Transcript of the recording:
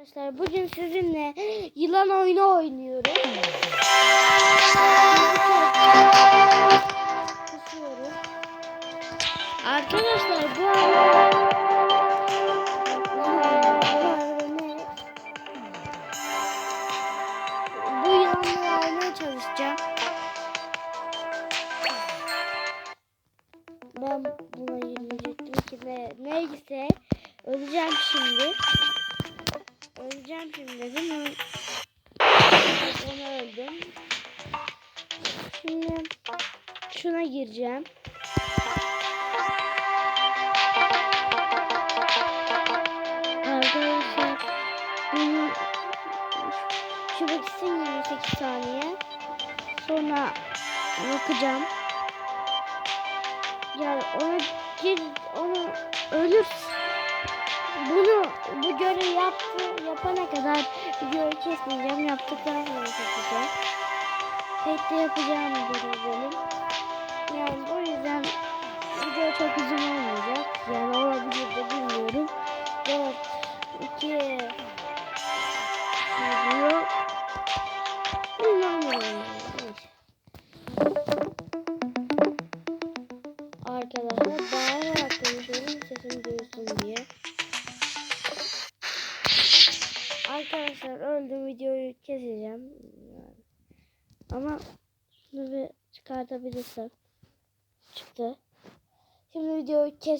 Arkadaşlar bugün sizinle yılan oyunu oynuyoruz. Arkadaşlar bu yılanları almaya. Ben buna yürüyecektim ki ne, neyse öleceğim şimdi. Öleceğim şimdi? Evet, onu öldüm. Şimdi şuna gireceğim. Arkadaşlar bunu şu bitsin 28 saniye. Sonra bakacağım. Yani onu gir, onu ölür. Bunu bu görevi yaptı, yapana kadar videoyu kesmeyeceğim. Yaptıktan sonra keseceğim. Tek de yapacağım benim. Yani o yüzden video çok uzun Arkadaşlar öldüm videoyu keseceğim. Ama şunu bir çıkartabilirsem. Çıktı. Şimdi videoyu kes